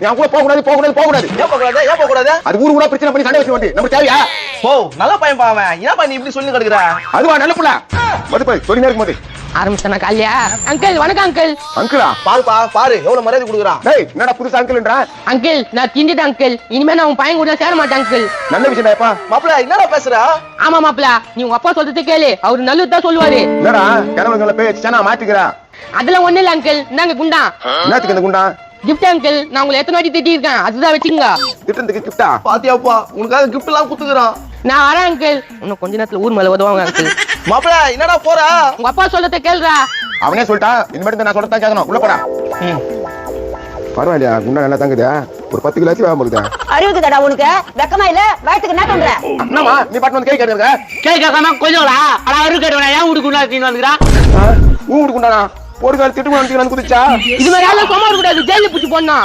நீ அவன் கூட போக கூடாது போக கூடாது போக கூடாது. ஏன் போக கூடாது? ஏன் போக கூடாது? அது ஊரு கூட பிரச்சனை பண்ணி சண்டை வச்சு வந்து நம்ம தேவையா? ஓ நல்ல பையன் பாவன் ஏன்பா நீ இப்படி சொல்லி கிடக்குற? அதுவா நல்ல புள்ள. வந்து போய் சொல்லி ஆரம்பிச்சானா காலியா? அங்கிள் வணக்கம் அங்கிள். அங்கிளா? பாருப்பா பாரு. எவ்வளவு மரியாதை கொடுக்குறான் டேய் என்னடா புதுசா அங்கிள்ன்றா? அங்கிள் நான் திண்டிட்டேன் அங்கிள். இனிமே நான் உன் பையன் கூட சேர மாட்டேன் அங்கிள். நல்ல விஷயம் மாப்பிள்ள என்னடா பேசுற? ஆமா மாப்பிள. நீ உங்க அப்பா சொல்றது கேளு. அவரு நல்லது தான் சொல்லுவாரு. என்னடா கிழவங்களை பேச்சு நான் மாத்திக்கிறா? அதெல்லாம் ஒண்ணு இல்ல அங்கிள். இந்தாங்க குண்டா. என்னத்துக்கு இந்த குண்டா? கிஃப்ட் அங்கிள் நான் உங்களை எத்தனை வாட்டி திட்டிருக்கேன் அதுதான் வச்சுங்க திட்டத்துக்கு கிஃப்டா பாத்தியாப்பா உனக்காக கிஃப்ட் எல்லாம் குத்துக்குறான் நான் வரேன் அங்கிள் இன்னும் கொஞ்ச நேரத்துல ஊர் மேல உதவாங்க அங்கிள் மாப்பிள்ள என்னடா போற? உங்க அப்பா சொல்றத கேளுடா. அவனே சொல்லிட்டா இனிமேட்டு நான் சொல்லத்தான் கேட்கணும். உள்ள போடா. பரவாயில்லையா குண்டா நல்லா தாங்குது. ஒரு பத்து கிலோ வேகம் போகுது அறிவுக்குதாடா உனக்கு. வெக்கமா இல்ல? வயசுக்கு என்ன பண்ற? என்னம்மா நீ பாட்டு வந்து கேட்க இருக்க? கேட்காம கொஞ்சம் ஆனா அரு கேட்டவனா ஏன் வீடு குண்டா தீன்னு வந்துக்கிறான் ஊ குண்டானா ஒரு கால் திட்டு வந்து குதிச்சா? இது மாதிரி ஆளு சும்மா கூடாது ஜெயில பிடிச்சி போனா.